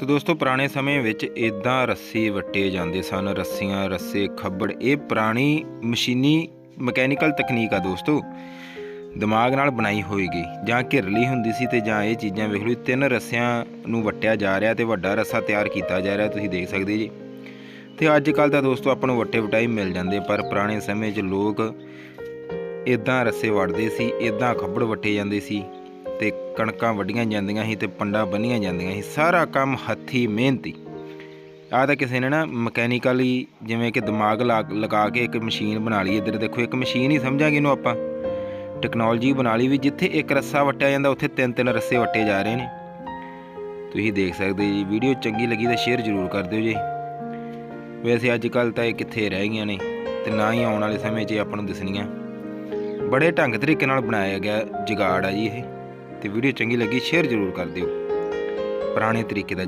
ਤੇ ਦੋਸਤੋ, ਪੁਰਾਣੇ ਸਮੇਂ ਵਿੱਚ ਇਦਾਂ ਰੱਸੇ ਵੱਟੇ ਜਾਂਦੇ ਸਨ, ਰੱਸੀਆਂ, ਰੱਸੇ, ਖੱਬੜ, ਇਹ ਪੁਰਾਣੀ ਮਸ਼ੀਨੀ ਮਕੈਨੀਕਲ ਤਕਨੀਕ ਆ ਦੋਸਤੋ। ਦਿਮਾਗ ਨਾਲ ਬਣਾਈ ਹੋਏਗੀ, ਜਾਂ ਘਿਰਲੀ ਹੁੰਦੀ ਸੀ ਤੇ ਜਾਂ ਇਹ ਚੀਜ਼ਾਂ ਵੇਖ ਲਓ, ਤਿੰਨ ਰੱਸਿਆਂ ਨੂੰ ਵੱਟਿਆ ਜਾ ਰਿਹਾ ਤੇ ਵੱਡਾ ਰੱਸਾ ਤਿਆਰ ਕੀਤਾ ਜਾ ਰਿਹਾ, ਤੁਸੀਂ ਦੇਖ ਸਕਦੇ ਜੀ। ਤੇ ਅੱਜ ਕੱਲ ਤਾਂ ਦੋਸਤੋ, ਆਪਾਂ ਨੂੰ ਵੱਟੇ ਵਟਾਈ ਮਿਲ ਜਾਂਦੇ, ਪਰ ਪੁਰਾਣੇ ਸਮੇਂ 'ਚ ਲੋਕ ਇਦਾਂ ਰੱਸੇ ਵੜਦੇ ਸੀ ਇਦਾਂ ਖੱਬੜ ਵੱਟੇ ਜਾਂਦੇ ਸੀ। ਤੇ ਕਣਕਾਂ ਵੱਢੀਆਂ ਜਾਂਦੀਆਂ ਸੀ ਤੇ ਪੰਡਾ ਬੰਨੀਆਂ ਜਾਂਦੀਆਂ ਸੀ। ਸਾਰਾ ਕੰਮ ਹੱਥੀ ਮਿਹਨਤੀ। ਆਹ ਤਾਂ ਕਿਸੇ ਨੇ ਨਾ ਮਕੈਨੀਕਲੀ ਜਿਵੇਂ ਕਿ ਦਿਮਾਗ ਲਾ- ਲਗਾ ਕੇ ਇੱਕ ਮਸ਼ੀਨ ਬਣਾ ਲਈ। ਇੱਧਰ ਦੇਖੋ, ਇੱਕ ਮਸ਼ੀਨ ਹੀ ਸਮਝਾਂਗੇ ਇਹਨੂੰ ਆਪਾਂ। ਟੈਕਨੋਲੋਜੀ ਬਣਾ ਲਈ ਵੀ ਜਿੱਥੇ ਇੱਕ ਰੱਸਾ ਵਟਿਆ ਜਾਂਦਾ, ਉੱਥੇ ਤਿੰਨ ਤਿੰਨ ਰੱਸੇ ਵਟੇ ਜਾ ਰਹੇ ਨੇ। ਤੁਸੀਂ ਦੇਖ ਸਕਦੇ ਜੀ, ਵੀਡੀਓ ਚੰਗੀ ਲੱਗੀ ਤਾਂ ਸ਼ੇਅਰ ਜ਼ਰੂਰ ਕਰ ਦਿਓ ਜੀ। ਵੈਸੇ ਅੱਜ ਕੱਲ ਤਾਂ ਇਹ ਕਿੱਥੇ ਰਹਿ ਗਈਆਂ ਨੇ ਤੇ ਨਾ ਹੀ ਆਉਣ ਵਾਲੇ ਸਮੇਂ 'ਚ ਆਪਾਂ ਨੂੰ ਦਿਸਣੀਆਂ। ਬੜੇ ਢੰਗ ਤਰੀਕੇ ਨਾਲ ਬਣਾਇਆ ਗਿਆ ਜੁਗਾੜ ਆ ਜੀ ਇਹ। ਤੇ ਵੀਡੀਓ ਚੰਗੀ ਲੱਗੀ ਸ਼ੇਅਰ ਜ਼ਰੂਰ ਕਰ ਦਿਓ। ਪੁਰਾਣੇ ਤਰੀਕੇ ਦਾ